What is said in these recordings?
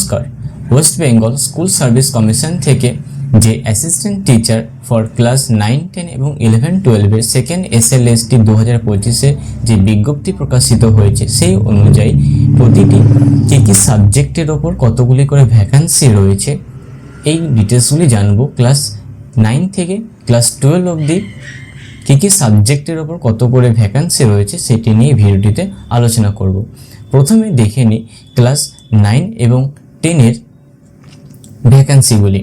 নমস্কার। West Bengal School Service Commission থেকে যে assistant teacher for class nine ten এবং ইলেভেন টুয়েলভের second S L S T দু হাজার পঁচিশে যে বিজ্ঞপ্তি প্রকাশিত হয়েছে, সেই অনুযায়ী প্রতিটি কী কী সাবজেক্টের ওপর কতগুলি করে ভ্যাকান্সি রয়েছে, এই ডিটেলসগুলি জানব। ক্লাস নাইন থেকে ক্লাস টুয়েলভ অবধি কী কী সাবজেক্টের ওপর কত করে ভ্যাকান্সি রয়েছে, সেটি নিয়ে ভিডিওটিতে আলোচনা করব। প্রথমে দেখে নিই ক্লাস নাইন এবং টেনের ভ্যাকান্সিগুলি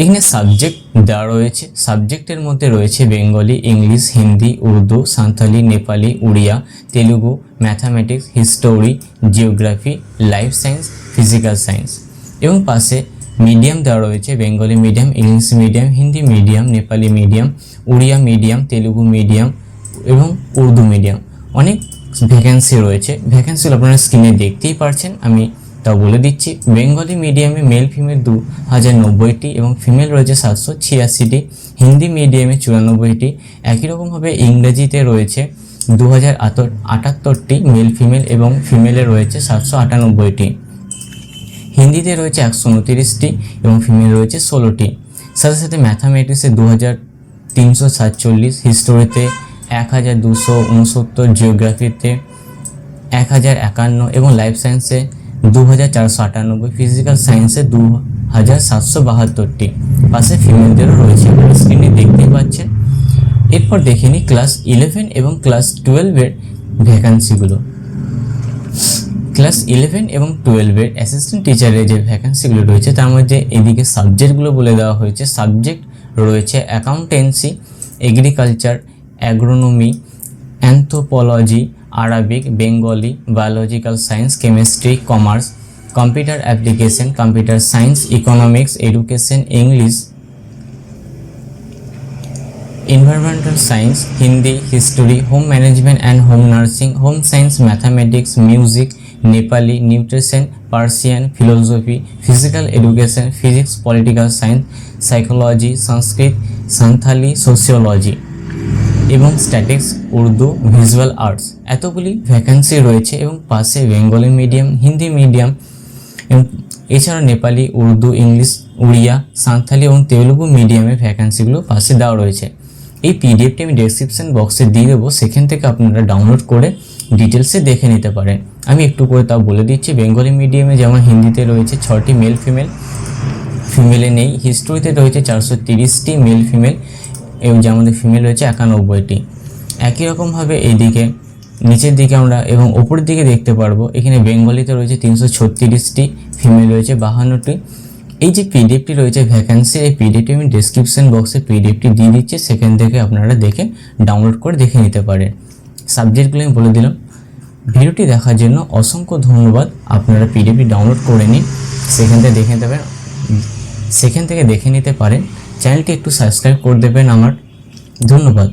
এখানে সাবজেক্ট দেওয়া রয়েছে। সাবজেক্টের মধ্যে রয়েছে Bengali English Hindi Urdu Santali Nepali Oriya Telugu mathematics history geography life science physical science এবং পাশে মিডিয়াম দেওয়া রয়েছে Bengali medium English medium Hindi medium Nepali medium Oriya medium Telugu medium এবং উর্দু মিডিয়াম অনেক ভ্যাকেন্সি রয়েছে। ভ্যাকেন্সিগুলো আপনারা স্ক্রিনে দেখতেই পারছেন। আমি তাও বলে দিচ্ছি, বেঙ্গলি মিডিয়ামে মেল ফিমেল দু হাজার নব্বইটি এবং ফিমেল রয়েছে সাতশো ছিয়াশিটি। হিন্দি মিডিয়ামে চুরানব্বইটি। একই রকমভাবে ইংরেজিতে রয়েছে দু হাজার আটাত্তরটি মেল ফিমেল এবং ফিমেলে রয়েছে সাতশো আটানব্বইটি। হিন্দিতে রয়েছে একশো উনতিরিশটি এবং ফিমেল রয়েছে ষোলোটি। সাথে সাথে ম্যাথামেটিক্সে দু হাজার তিনশো সাতচল্লিশ হিস্টোরিতে এক হাজার দুশো উনসত্তর জিওগ্রাফিতে এক হাজার একান্ন এবং লাইফ সায়েন্সে দু হাজার চারশো আটানব্বই ফিজিক্যাল সায়েন্সে দু হাজার সাতশো বাহাত্তরটি পাশে ফিমেলদেরও রয়েছে। স্ক্রিনে দেখতেই পাচ্ছেন। এরপর দেখে নিই ক্লাস ইলেভেন এবং ক্লাস টুয়েলভের ভ্যাকান্সিগুলো ক্লাস ইলেভেন এবং টুয়েলভের অ্যাসিস্ট্যান্ট টিচারের যে ভ্যাকান্সিগুলো রয়েছে, তার মধ্যে এদিকে সাবজেক্টগুলো বলে দেওয়া হয়েছে। সাবজেক্ট রয়েছে accountancy agriculture agronomy anthropology Arabic Bengali biological science chemistry commerce computer application computer science economics education English environmental science Hindi history home management and home nursing home science mathematics music Nepali nutrition Persian philosophy physical education physics political science psychology Sanskrit Santhali sociology এবং statics, Urdu, visual arts. এতগুলি vacancy রয়েছে এবং পাশে Bengali medium, Hindi medium এছাড়া Nepali, Urdu, English, Oriya, Santali এবং তেলুগু মিডিয়ামের ভ্যাকেন্সিগুলো পাশে দেওয়া রয়েছে। এই পিডিএফটি আমি ডেসক্রিপশন বক্সে দিয়ে দেবো, সেখান থেকে আপনারা ডাউনলোড করে ডিটেলসে দেখে নিতে পারেন। আমি একটু করে তাও বলে দিচ্ছি, বেঙ্গলি মিডিয়ামে যেমন হিন্দিতে রয়েছে ছটি মেল ফিমেল ফিমেলে নেই। হিস্ট্রিতে রয়েছে চারশো তিরিশটি মেল ফিমেল এবং যার মধ্যে ফিমেল রয়েছে একানব্বইটি। একই রকমভাবে এইদিকে নিচের দিকে আমরা এবং ওপরের দিকে দেখতে পারব, এখানে বেঙ্গলিতে রয়েছে তিনশো ছত্রিশটি ফিমেল রয়েছে বাহান্নটি। এই যে পিডিএফটি রয়েছে ভ্যাকেন্সি এই পিডিএফটি আমি ডিসক্রিপশন বক্সে পিডিএফটি দিয়ে দিচ্ছি, সেখান থেকে আপনারা দেখে ডাউনলোড করে দেখে নিতে পারেন। সাবজেক্টগুলো আমি বলে দিলাম। ভিডিওটি দেখার জন্য অসংখ্য ধন্যবাদ। আপনারা পিডিএফটি ডাউনলোড করে নিন, সেখান থেকে দেখে নিতে পারেন। সেখান থেকে দেখে নিতে পারেন। চ্যানেলটি একটু সাবস্ক্রাইব করে দেবেন আমার। ধন্যবাদ।